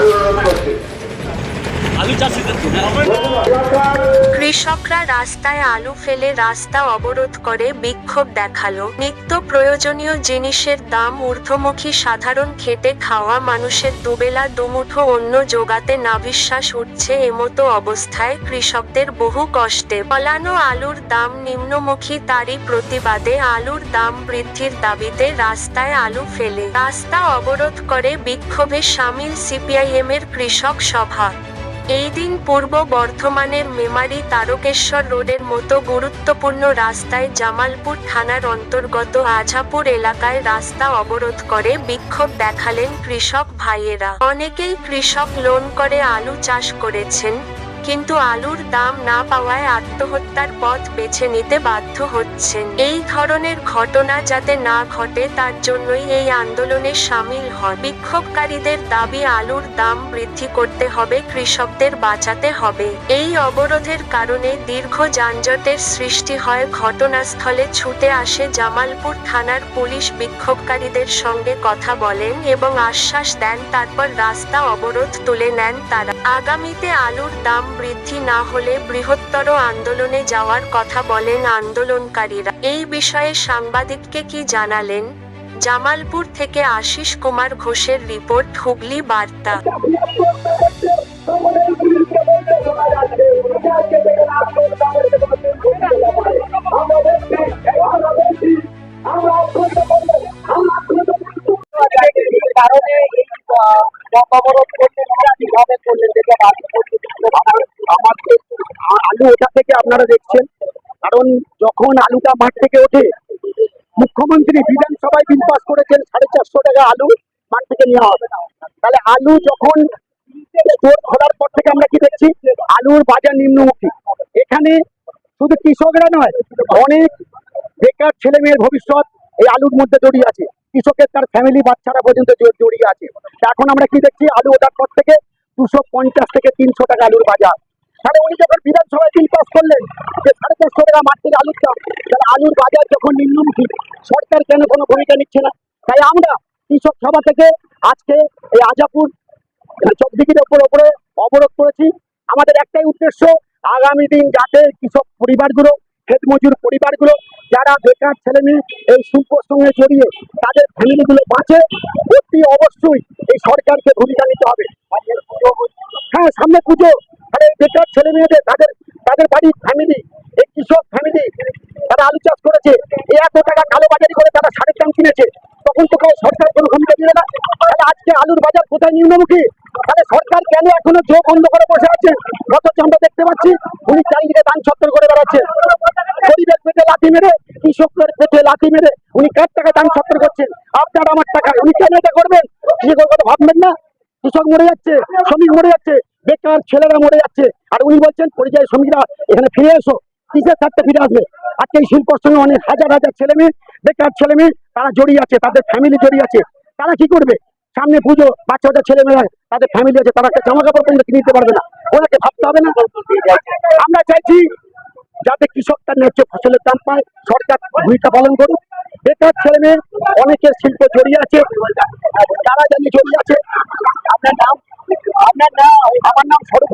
I will request it. কৃষকরা রাস্তায় আলু ফেলে রাস্তা অবরোধ করে বিক্ষোভ দেখাল। নিত্য প্রয়োজনীয় জিনিসের দাম ঊর্ধ্বমুখী সাধারণ খেটে খাওয়া মানুষের দুবেলা দুমুঠো অন্য জোগাতে নাভিশ্বাস উঠছে এমতো অবস্থায় কৃষকদের বহু কষ্টে। ফলানো আলুর দাম নিম্নমুখী তারই প্রতিবাদে আলুর দাম বৃদ্ধির দাবিতে রাস্তায় আলু ফেলে। রাস্তা অবরোধ করে বিক্ষোভে সামিল সিপিআইএমের কৃষক সভা। এই দিন পূর্ব বর্ধমানের মেমারি তারকেশ্বর রোডের মতো গুরুত্বপূর্ণ রাস্তায় জামালপুর থানার অন্তর্গত আঝাপুর এলাকায় রাস্তা অবরোধ করে বিক্ষোভ দেখালেন কৃষক ভাইয়েরা। অনেকেই কৃষক লোন করে আলু চাষ করেছেন। কিন্তু আলুর দাম না পাওয়ায় আত্মহত্যার পথ বেছে নিতে বাধ্য হচ্ছেন। এই ধরনের ঘটনা যাতে না ঘটে, তার জন্যই এই আন্দোলনে সামিল হন। বিক্ষোভকারীদের দাবি, আলুর দাম বৃদ্ধি করতে হবে, কৃষকদের বাঁচাতে হবে। এই অবরোধের কারণে দীর্ঘ যানজটের সৃষ্টি হয়। ঘটনাস্থলে ছুটে আসে জামালপুর থানার পুলিশ বিক্ষোভকারীদের সঙ্গে কথা বলেন এবং আশ্বাস দেন, তারপর রাস্তা অবরোধ তুলে নেন তারা। আগামীতে আলুর দাম বৃদ্ধি না হলে বৃহত্তর আন্দোলনে যাওয়ার কথা বলেন আন্দোলনকারীরা। এই বিষয়ে সাংবাদিককে কি জানালেন? জামালপুর থেকে আশিস কুমার ঘোষের রিপোর্ট, হুগলি বার্তা। আলু ওঠা থেকে আপনারা দেখছেন। কারণ যখন আলুটা মাঠ থেকে ওঠে, মুখ্যমন্ত্রী বিধানসভায় বিল পাস করেছেন সাড়ে চারশো টাকা আলু মাঠ থেকে নেওয়া হবে। তাহলে আলু যখন স্টোর খোলার পর থেকে আমরা কি দেখছি? আলুর বাজার নিম্নমুখী। এখানে শুধু কৃষকরা নয়, অনেক বেকার ছেলে মেয়ের ভবিষ্যৎ এই আলুর মধ্যে জড়িয়ে আছে। কৃষকের তার ফ্যামিলি বাচ্চারা পর্যন্ত জড়িয়ে আছে। এখন আমরা কি দেখছি? আলু ওঠার পর থেকে দুশো পঞ্চাশ থেকে তিনশো টাকা আলুর বাজার। তাহলে উনি যখন বিধানসভায় বিল পাস করলেন যে সাড়ে চারশো টাকা থেকে আলুর দাম, তাহলে আলুর বাজার যখন নিম্নমুখী, সরকার কেন কোনো ভূমিকা নিচ্ছে না? তাই আমরা কৃষক সভা থেকে আজকে এই আজাপুর চকদিকির ওপর ওপরে অবরোধ করেছি। আমাদের একটাই উদ্দেশ্য, আগামী দিন যাতে কৃষক পরিবারগুলো ক্ষেত মজুর পরিবারগুলো, যারা বেকার ছেলে মেয়ে এই শিল্পর সঙ্গে জড়িয়ে তাদের ফ্যামিলিগুলো বাঁচে, অতি অবশ্যই এই সরকারকে ভূমিকা নিতে হবে। হ্যাঁ সামনে পুজো। এই বেকার ছেলে মেয়েদের, তাদের তাদের বাড়ির ফ্যামিলি এই কৃষক ফ্যামিলি তারা আলু চাষ করেছে। এই এত টাকা কালোবাজারি করে তারা সারের দাম কিনেছে। তখন তো কেউ সরকার কোনো ভূমিকা দিলে না। তাহলে আজকে আলুর বাজার কোথায় নিম্নমুখী তাহলে সরকার কেন এখনও চোখ বন্ধ করে বসে আছে? অথচ আমরা দেখতে পাচ্ছি, উনি চারিদিকে দান ছত্তর করে বেড়াচ্ছে। গরিবের পেটে লাথি মেরে কৃষকের পেটে লাথি মেরে উনি কার টাকা দান ছত্তর করছেন? আপনার আমার টাকা উনি কেন এটা করবেন? কৃষকের কথা ভাববেন না। কৃষক মরে যাচ্ছে, শ্রমিক মরে যাচ্ছে, বেকার ছেলেরা মরে যাচ্ছে। আর উনি বলছেন, পরিযায়ী শ্রমিকরা, এখানে ফিরে এসো, কিসের থাকতে ফিরে আসবে? আজকে এই শিল্পর সঙ্গে অনেক হাজার হাজার ছেলে মেয়ে, বেকার ছেলে মেয়ে, তারা জড়িয়ে আছে, তাদের ফ্যামিলি জড়িয়ে আছে। তারা কি করবে? সামনে পুজো, বাচ্চা বাচ্চা ছেলে মেয়েরা, তাদের ফ্যামিলি আছে, তারা একটা জামা কাপড় পর্যন্ত কিনে দিতে পারবে না। ওনাকে ভাবতে হবে না। আমরা চাইছি, যাতে কৃষক তার ন্যায্য ফসলের দাম পায়, সরকার ভূমিকা পালন করুক। বেকার ছেলে মেয়ে অনেকের শিল্প জড়িয়ে আছে তারা জানি জড়িয়ে আছে, আপনার নাম আপনার নাম আমার নাম স্বরূপ